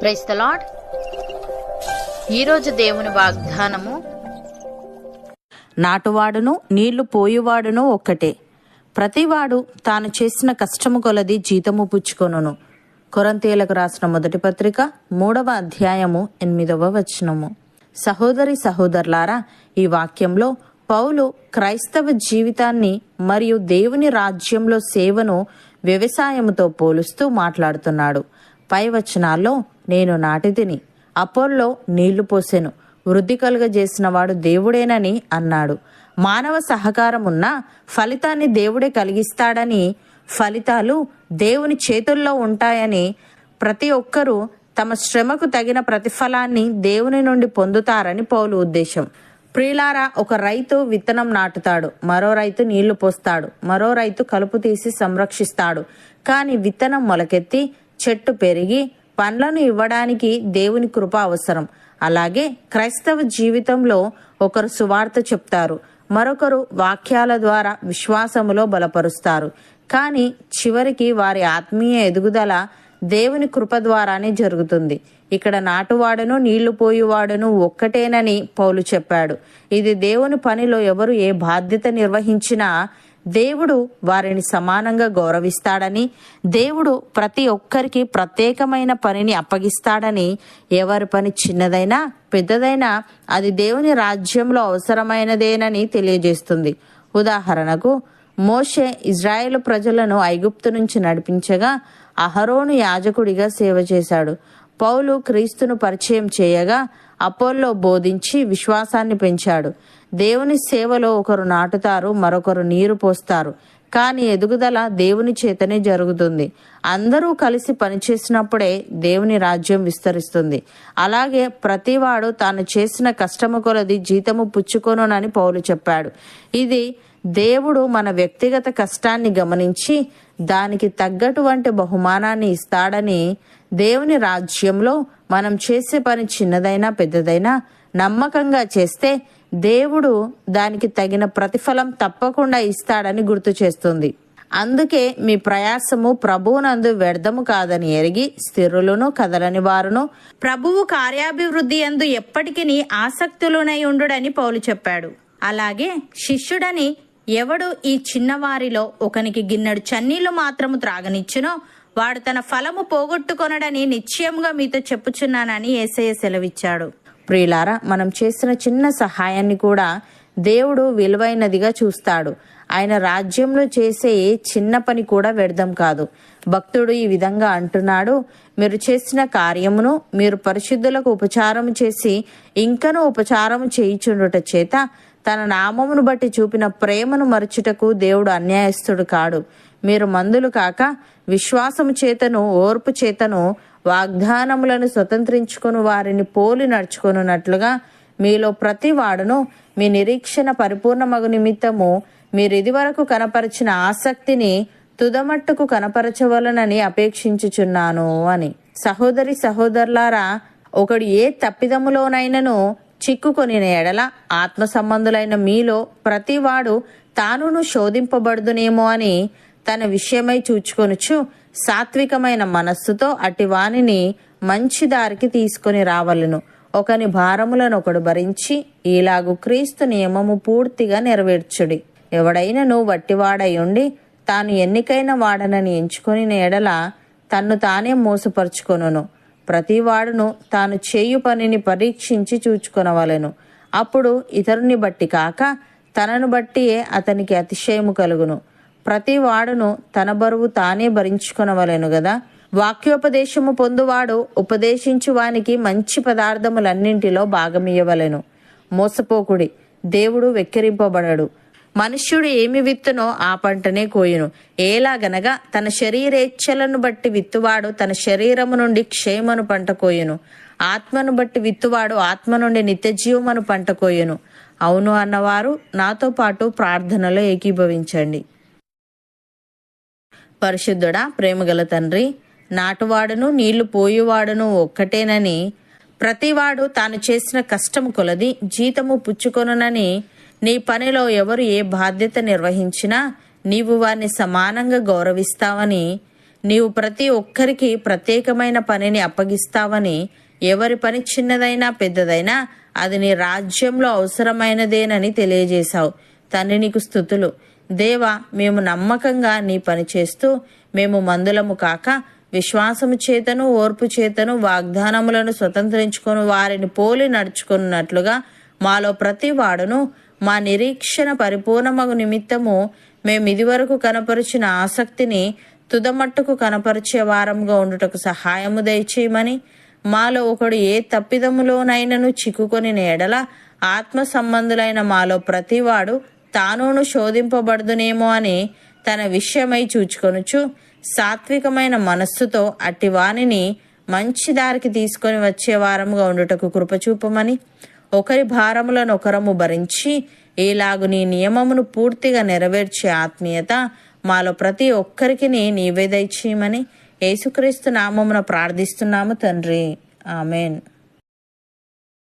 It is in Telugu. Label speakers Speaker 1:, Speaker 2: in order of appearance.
Speaker 1: ప్రైస్ ద లాడ్ ఈరోజు దేవుని వాగ్దానము
Speaker 2: నాటువాడును నీళ్ళు పోయివాడును ఒక్కటే. ప్రతివాడు తాను చేసిన కష్టము కొలది జీతము పుచ్చుకొనును. కొరంతీలకు రాసిన మొదటి పత్రిక మూడవ అధ్యాయము ఎనిమిదవ వచనము. సహోదరి సహోదరులారా ఈ వాక్యంలో పౌలు క్రైస్తవ జీవితాన్ని మరియు దేవుని రాజ్యంలో సేవను వ్యవసాయముతో పోలుస్తూ మాట్లాడుతున్నాడు. పై వచనాల్లో నేను నాటితిని అపోల్లో నీళ్ళు పోసెను. వృద్ధి కలుగజేసిన వాడు దేవుడేనని అన్నాడు. మానవ సహకారం ఉన్నా ఫలితాన్ని దేవుడే కలిగిస్తాడని ఫలితాలు దేవుని చేతుల్లో ఉంటాయని ప్రతి ఒక్కరూ తమ శ్రమకు తగిన ప్రతిఫలాన్ని దేవుని నుండి పొందుతారని పౌలు ఉద్దేశం. ప్రియులారా ఒక రైతు విత్తనం నాటుతాడు. మరో రైతు నీళ్ళు పోస్తాడు. మరో రైతు కలుపు తీసి సంరక్షిస్తాడు. కానీ విత్తనం మొలకెత్తి చెట్టు పెరిగి పండ్లను ఇవ్వడానికి దేవుని కృప అవసరం. అలాగే క్రైస్తవ జీవితంలో ఒకరు సువార్త చెప్తారు మరొకరు వాక్యాల ద్వారా విశ్వాసములో బలపరుస్తారు. కానీ చివరికి వారి ఆత్మీయ ఎదుగుదల దేవుని కృప ద్వారానే జరుగుతుంది. ఇక్కడ నాటువాడను నీళ్ళు పోయువాడును ఒక్కటేనని పౌలు చెప్పాడు. ఇది దేవుని పనిలో ఎవరు ఏ బాధ్యత నిర్వహించినా దేవుడు వారిని సమానంగా గౌరవిస్తాడని దేవుడు ప్రతి ఒక్కరికి ప్రత్యేకమైన పనిని అప్పగిస్తాడని ఎవరి పని చిన్నదైనా పెద్దదైనా అది దేవుని రాజ్యంలో అవసరమైనదేనని తెలియజేస్తుంది. ఉదాహరణకు మోషే ఇజ్రాయేల్ ప్రజలను ఐగుప్తు నుంచి నడిపించగా అహరోను యాజకుడిగా సేవ చేశాడు. పౌలు క్రీస్తును పరిచయం చేయగా అపోల్లో బోధించి విశ్వాసాన్ని పెంచాడు. దేవుని సేవలో ఒకరు నాటుతారు మరొకరు నీరు పోస్తారు. కానీ ఎదుగుదల దేవుని చేతనే జరుగుతుంది. అందరూ కలిసి పనిచేసినప్పుడే దేవుని రాజ్యం విస్తరిస్తుంది. అలాగే ప్రతివాడు తాను చేసిన కష్టము కొలది జీతము పుచ్చుకొనునని పౌలు చెప్పాడు. ఇది దేవుడు మన వ్యక్తిగత కష్టాన్ని గమనించి దానికి తగ్గటువంటి బహుమానాన్ని ఇస్తాడని దేవుని రాజ్యంలో మనం చేసే పని చిన్నదైనా పెద్దదైనా నమ్మకంగా చేస్తే దేవుడు దానికి తగిన ప్రతిఫలం తప్పకుండా ఇస్తాడని గుర్తు చేస్తుంది. అందుకే మీ ప్రయాసము ప్రభువునందు వ్యర్థము కాదని ఎరిగి స్థిరులను కదలని వారును
Speaker 3: ప్రభువు కార్యాభివృద్ధి అందు ఎప్పటికీ ఆసక్తులునై ఉండుడని పౌలు చెప్పాడు. అలాగే శిష్యుడని ఎవడు ఈ చిన్నవారిలో ఒకనికి గిన్నెడు చన్నీళ్ళు మాత్రము త్రాగనిచ్చునో వాడు తన ఫలము పోగొట్టుకొనడని నిశ్చయంగా మీతో చెప్పుచున్నానని ఏసయ్య సెలవిచ్చాడు.
Speaker 2: ప్రియులారా మనం చేసిన చిన్న సహాయాన్ని కూడా దేవుడు విలువైనదిగా చూస్తాడు. ఆయన రాజ్యంలో చేసే ఏ చిన్న పని కూడా వ్యర్థం కాదు. భక్తుడు ఈ విధంగా అంటున్నాడు మీరు చేసిన కార్యమును మీరు పరిశుద్ధులకు ఉపచారం చేసి ఇంకనూ ఉపచారం చేయిచుండుట చేత తన నామమును బట్టి చూపిన ప్రేమను మరచుటకు దేవుడు అన్యాయస్తుడు కాడు. మీరు మందులు కాక విశ్వాసము చేతను ఓర్పు చేతను వాగ్దానములను స్వతంత్రించుకుని వారిని పోలి నడుచుకొనున్నట్లుగా మీలో ప్రతి వాడును మీ నిరీక్షణ పరిపూర్ణమగు నిమిత్తము మీరు ఇదివరకు కనపరిచిన ఆసక్తిని తుదమట్టుకు కనపరచవలనని అపేక్షించుచున్నాను అని. సహోదరి సహోదరులారా ఒకడు ఏ తప్పిదములోనైనను చిక్కుకొని ఎడల ఆత్మ సంబంధులైన మీలో ప్రతివాడు తానును శోధింపబడుదునేమో అని తన విషయమై చూచుకొనుచు సాత్వికమైన మనస్సుతో అటివానిని మంచి దారికి తీసుకొని రావలను. ఒకని భారములను ఒకడు భరించి ఈలాగు క్రీస్తు నియమము పూర్తిగా నెరవేర్చుడి. ఎవడైనను వట్టివాడై ఉండి తాను ఎన్నికైన వాడనని ఎంచుకొని ఎడల తన్ను తానే మోసపరుచుకొనును. ప్రతివాడును తాను చేయు పనిని పరీక్షించి చూచుకొనవలెను. అప్పుడు ఇతరుని బట్టి కాక తనను బట్టియే అతనికి అతిశయము కలుగును. ప్రతి వాడును తన బరువు తానే భరించుకొనవలెను గదా. వాక్యోపదేశము పొందువాడు ఉపదేశించు వానికి మంచి పదార్థములన్నింటిలో భాగమియ్యవలెను మోసపోకుడి దేవుడు వెక్కిరింపబడడు. మనుష్యుడు ఏమి విత్తునో ఆ పంటనే కోయును. ఏలాగనగా తన శరీరేచ్ఛలను బట్టి విత్తువాడు తన శరీరము నుండి క్షేమను పంట కోయును. ఆత్మను బట్టి విత్తువాడు ఆత్మ నుండి నిత్యజీవమను పంట కోయును. అవును అన్నవారు నాతో పాటు ప్రార్థనలో ఏకీభవించండి. పరిశుద్ధుడా ప్రేమగల తండ్రి నాటువాడును నీళ్ళు పోయేవాడును ఒక్కటేనని ప్రతివాడు తాను చేసిన కష్టము కొలది జీతము పుచ్చుకొనునని నీ పనిలో ఎవరు ఏ బాధ్యత నిర్వహించినా నీవు వారిని సమానంగా గౌరవిస్తావని నీవు ప్రతి ఒక్కరికి ప్రత్యేకమైన పనిని అప్పగిస్తావని ఎవరి పని చిన్నదైనా పెద్దదైనా అది నీ రాజ్యంలో అవసరమైనదేనని తెలియజేశావు. తండ్రి నీకు స్థుతులు. దేవ మేము నమ్మకంగా నీ పని చేస్తూ మేము మందులము కాక విశ్వాసము చేతను ఓర్పు చేతను వాగ్దానములను స్వతంత్రించుకొని వారిని పోలి నడుచుకున్నట్లుగా మాలో ప్రతి వాడును మా నిరీక్షణ పరిపూర్ణమగు నిమిత్తము మేము ఇదివరకు కనపరిచిన ఆసక్తిని తుదమట్టుకు కనపరిచే వారంగా ఉండుటకు సహాయము దయచేయమని మాలో ఒకడు ఏ తప్పిదములోనైనను చిక్కుకొని ఎడల ఆత్మ సంబంధులైన మాలో ప్రతివాడు తానును శోధింపబడుదునేమో అని తన విషయమై చూచుకొనుచు సాత్వికమైన మనస్సుతో అట్టి వానిని మంచి దారికి తీసుకొని వచ్చే వారముగా ఉండుటకు కృపచూపమని ఒకరి భారములను ఒకరము భరించి ఈలాగు నీ నియమమును పూర్తిగా నెరవేర్చే ఆత్మీయత మాలో ప్రతి ఒక్కరికి నీవే దయచేయమని యేసుక్రీస్తు నామమున ప్రార్థిస్తున్నాము తండ్రి. ఆమెన్.